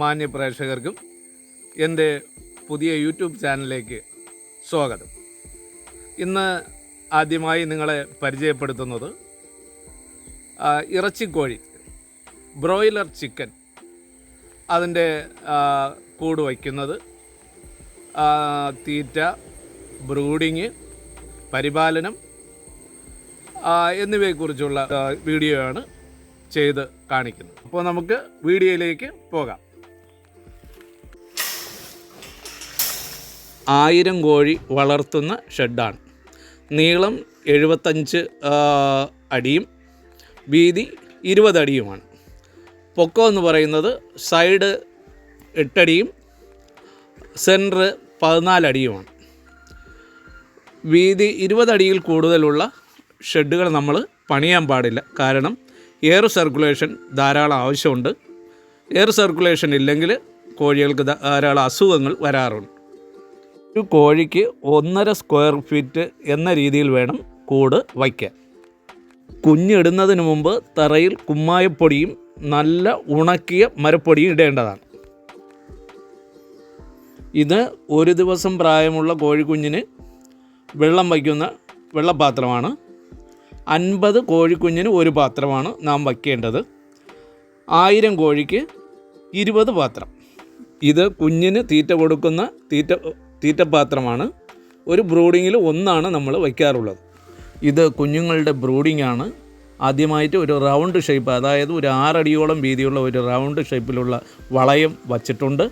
മാന്യ പ്രേക്ഷകർക്കും എന്റെ പുതിയ യൂട്യൂബ് ചാനലിലേക്ക് സ്വാഗതം. ഇന്ന് ആദ്യമായി നിങ്ങളെ പരിചയപ്പെടുത്തുന്നത് ഇറച്ചിക്കോഴി ബ്രോയിലർ ചിക്കൻ അതിന്റെ കൂട് വയ്ക്കുന്നത് തീറ്റ ബ്രൂഡിങ് പരിപാലനം എന്നിവയെക്കുറിച്ചുള്ള വീഡിയോ വീഡിയോയാണ് ചെയ്ത് കാണിക്കുന്നു. അപ്പോൾ നമുക്ക് വീഡിയോയിലേക്ക് പോകാം. ആയിരം കോഴി വളർത്തുന്ന ഷെഡാണ്. നീളം എഴുപത്തഞ്ച് അടിയും വീതി ഇരുപതടിയുമാണ് പൊക്കം എന്ന് പറയുന്നത് സൈഡ് എട്ടടിയും സെന്റർ പതിനാലടിയുമാണ് വീതി ഇരുപതടിയിൽ കൂടുതലുള്ള ഷെഡുകൾ നമ്മൾ പണിയാൻ പാടില്ല. കാരണം എയർ സർക്കുലേഷൻ ധാരാളം ആവശ്യമുണ്ട്. എയർ സർക്കുലേഷൻ ഇല്ലെങ്കിൽ കോഴികൾക്ക് ധാരാളം അസുഖങ്ങൾ വരാറുണ്ട്. ഒരു കോഴിക്ക് ഒന്നര സ്ക്വയർ ഫീറ്റ് എന്ന രീതിയിൽ വേണം കൂട് വയ്ക്കാൻ. കുഞ്ഞിടുന്നതിന് മുമ്പ് തറയിൽ കുമ്മായപ്പൊടിയും നല്ല ഉണക്കിയ മരപ്പൊടിയും ഇടേണ്ടതാണ്. ഇത് ഒരു ദിവസം പ്രായമുള്ള കോഴിക്കുഞ്ഞിന് വെള്ളം വയ്ക്കുന്ന വെള്ളപാത്രമാണ്. അൻപത് കോഴിക്കുഞ്ഞിന് ഒരു പാത്രമാണ് നാം വയ്ക്കേണ്ടത്. ആയിരം കോഴിക്ക് ഇരുപത് പാത്രം. ഇത് കുഞ്ഞിന് തീറ്റ കൊടുക്കുന്ന തീറ്റ തീറ്റപാത്രമാണ്. ഒരു ബ്രൂഡിങ്ങിൽ ഒന്നാണ് നമ്മൾ വയ്ക്കാറുള്ളത്. ഇത് കുഞ്ഞുങ്ങളുടെ ബ്രൂഡിംഗ് ആണ് ആദ്യമായിട്ട് ഒരു റൗണ്ട് ഷേപ്പ് അതായത് ഒരു ആറടിയോളം വീതിയുള്ള ഒരു റൗണ്ട് ഷേപ്പിലുള്ള വളയം വച്ചിട്ടുണ്ട്.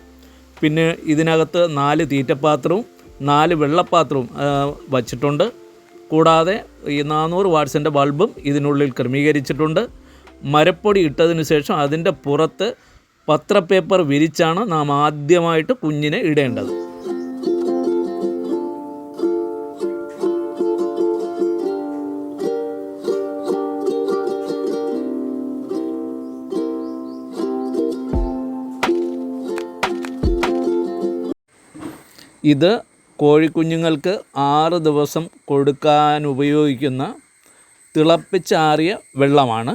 പിന്നെ ഇതിനകത്ത് നാല് തീറ്റപ്പാത്രവും നാല് വെള്ളപ്പാത്രവും വച്ചിട്ടുണ്ട്. കൂടാതെ ഈ നാനൂറ് വാട്ട്സിന്റെ ബൾബും ഇതിനുള്ളിൽ ക്രമീകരിച്ചിട്ടുണ്ട്. മരപ്പൊടി ഇട്ടതിന് ശേഷം അതിന്റെ പുറത്ത് പത്രപ്പേപ്പർ വിരിച്ചാണ് നാം ആദ്യമായിട്ട് കുഞ്ഞിനെ ഇടേണ്ടത്. ഇത് കോഴിക്കുഞ്ഞുങ്ങൾക്ക് ആറ് ദിവസം കൊടുക്കാൻ ഉപയോഗിക്കുന്ന തിളപ്പിച്ചാറിയ വെള്ളമാണ്.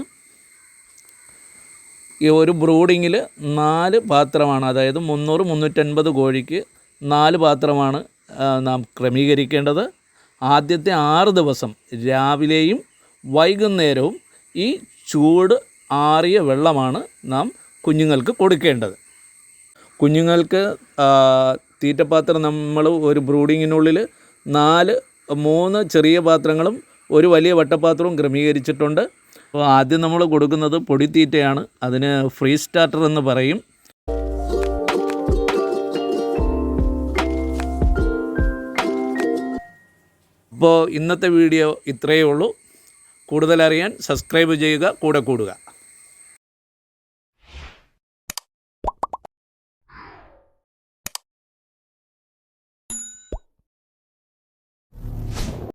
ഈ ഒരു ബ്രൂഡിങ്ങിൽ നാല് പാത്രമാണ് അതായത് മുന്നൂറ് മുന്നൂറ്റൻപത് കോഴിക്ക് നാല് പാത്രമാണ് നാം ക്രമീകരിക്കേണ്ടത്. ആദ്യത്തെ ആറ് ദിവസം രാവിലെയും വൈകുന്നേരവും ഈ ചൂട് ആറിയ വെള്ളമാണ് നാം കുഞ്ഞുങ്ങൾക്ക് കൊടുക്കേണ്ടത്. കുഞ്ഞുങ്ങൾക്ക് തീറ്റപാത്രം നമ്മൾ ഒരു ബ്രൂഡിങ്ങിനുള്ളിൽ നാല് മൂന്ന് ചെറിയ പാത്രങ്ങളും ഒരു വലിയ വട്ടപാത്രവും ക്രമീകരിച്ചിട്ടുണ്ട്. അപ്പോൾ ആദ്യം നമ്മൾ കൊടുക്കുന്നത് പൊടിത്തീറ്റയാണ് അതിന് ഫ്രീ സ്റ്റാർട്ടർ എന്ന് പറയും. അപ്പോൾ ഇന്നത്തെ വീഡിയോ ഇത്രയേ ഉള്ളൂ. കൂടുതലറിയാൻ സബ്സ്ക്രൈബ് ചെയ്യുക കൂടെ കൂടുക.